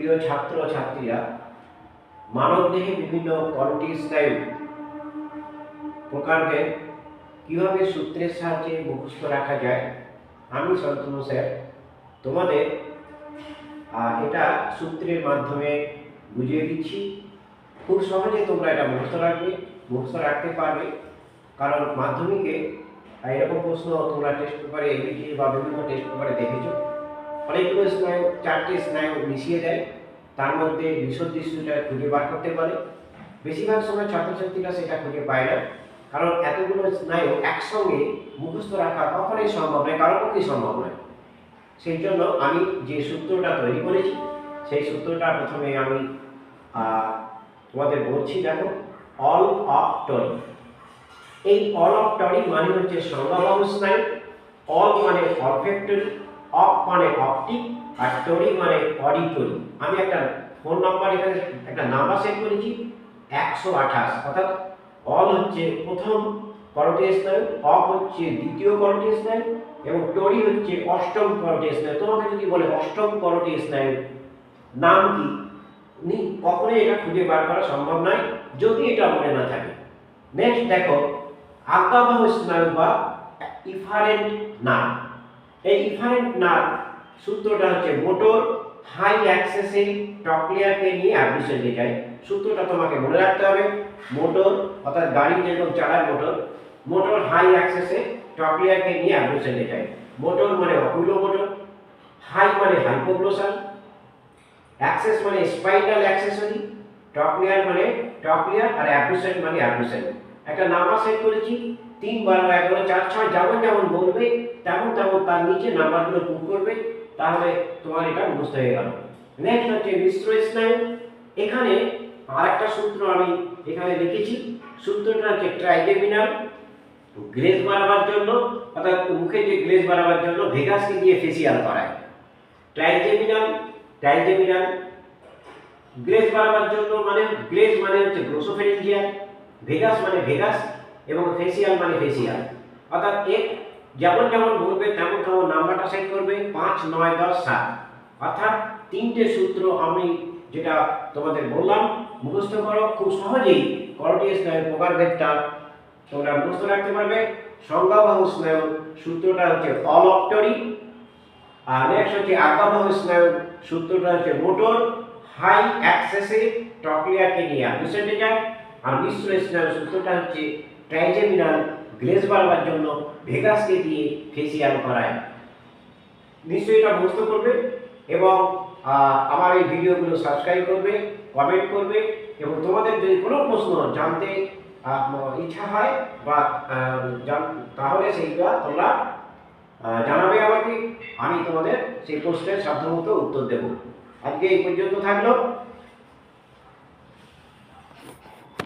প্রিয় ছাত্র ছাত্রীরা, মানব দেহে বিভিন্ন কলটি স্নায়ু প্রকারভেদ কীভাবে সূত্রের সাহায্যে মুখস্থ রাখা যায়, আমি শান্তনু স্যার তোমাদের এটা সূত্রের মাধ্যমে বুঝিয়ে দিচ্ছি। খুব সহজে তোমরা এটা মুখস্থ রাখবে, মুখস্থ রাখতে পারবে। কারণ মাধ্যমিকে এরকম প্রশ্ন তোমরা টেস্ট পেপারে এবিটি বা বিভিন্ন টেস্ট পেপারে দেখেছ। অনেকগুলো স্নায়ু, চারটি স্নায়ু মিশিয়ে দেয়। তার মধ্যে বিশুদ্ধিটা খুঁজে বার করতে পারে। বেশিরভাগ সময় ছাত্রছাত্রীরা সেটা খুঁজে পায় না। কারণ এতগুলো স্নায়ু একসঙ্গে মুখস্থ রাখা কখনোই সম্ভব নয়, কারও পক্ষেই সম্ভব নয়। সেই জন্য আমি যে সূত্রটা তৈরি করেছি, সেই সূত্রটা প্রথমে আমি তোমাদের বলছি দেখো অল অফ টরি এই অল অফ টরি মানে হচ্ছে সংজ্ঞাবাহু স্নায়ু অল মানে অলফেক্টরি অফ মানে অপটিক আর টরি মানে অডিটরি আমি একটা ফোন নাম্বার এখানে, একটা নাম্বার সেট করেছি, একশো আঠাশ। অর্থাৎ অল হচ্ছে প্রথম করোটি স্নায়ু অফ হচ্ছে দ্বিতীয় করোটি স্নায়ু এবং টরি হচ্ছে অষ্টম করোটি স্নায়ু। তোমাকে যদি বলে অষ্টম করোটি স্নায়ু নাম কি কখনোই এটা খুঁজে বার করা সম্ভব নয়, যদি এটা মনে না থাকে। নেক্সট দেখো আজ্ঞাবহ স্নায়ু বা ইফারেন্ট নার্ভ এই ইফারেন্ট নার্ভ সূত্রটা হচ্ছে মোটর হাই অ্যাক্সেসে টকলিয়ারকে নিয়ে অ্যাবলিশনে যায়। সূত্রটা তোমাকে মনে রাখতে হবে, মোটর অর্থাৎ গাড়ি যেরকম চালায় মোটর মোটর হাই অ্যাক্সেসে টকলিয়ারকে নিয়ে অ্যাবলিশনে যায়। মোটর মানে অকুলো মোটর, হাই মানে হাইপোগ্লোসাল, অ্যাক্সেস মানে স্পাইনাল অ্যাক্সেসরি, টকলিয়ার মানে টকলিয়ার আর অ্যাবলিশন মানে অ্যাবলিশন। একটা নাম্বার সেট করেছি তিন বারো এগারো চার, ছয়, যেমন যেমন বলবে, তেমন তেমন তার নিচে নাম্বারগুলো পুট করবে, তাহলে তোমার এটা মুখস্থ হয়ে গেল। নেক্সট হচ্ছে মিশ্র স্নায়ু এখানে আরেকটা সূত্র আমি এখানে লিখেছি। সূত্রটা হচ্ছে ট্রাইজেমিনাল গ্লেজ বাড়াবার জন্য, অর্থাৎ মুখে যে গ্লেজ বাড়াবার জন্য ভেগাসকে দিয়ে ফেসিয়াল করায়। ট্রাইজেমিনাল ট্রাইজেমিনাল গ্লেজ বাড়াবার জন্য মানে গ্লেজ মানে হচ্ছে গ্লোসোফেরিঞ্জিয়াল ভেগাস মানে ভেগাস এবং ফেসিয়াল মানে ফেসিয়াল অর্থাৎ এক যেমন যেমন বলবে, তেমন তেমন নাম্বারটা সেট করবে, পাঁচ, নয়, দশ, সাত। অর্থাৎ তিনটে সূত্র আমি যেটা তোমাদের বললাম, মুখস্থ করো, খুব সহজেই করটিয়াস স্নায়ুর প্রকারভেদটা তোমরা মুখস্থ রাখতে পারবে। সংজ্ঞাবাহু স্নায়ু সূত্রটা হচ্ছে অলপটরি আর নেক্সট হচ্ছে আজ্ঞাবাহু স্নায়ু সূত্রটা হচ্ছে মোটর, হাই অ্যাক্সেসে টকলিয়াকে নিয়ে। অ্যাবসেন্টে যায়। আর মিশ্র স্নায়ু সূত্রটা হচ্ছে ট্রাইজেমিনাল গ্লেজ বাড়াবার জন্য ভেগাসকে দিয়ে ফেসিয়াল করায়। নিশ্চয়ই এটা মুখস্থ করবে এবং আমার এই ভিডিওগুলো সাবস্ক্রাইব করবে কমেন্ট করবে এবং তোমাদের যদি কোনো প্রশ্ন জানতে ইচ্ছা হয় বা তাহলে সেইটা তোমরা জানাবে আমাকে, আমি তোমাদের সেই প্রশ্নের সাধ্যমতো উত্তর দেব। আজকে এই পর্যন্ত থাকল।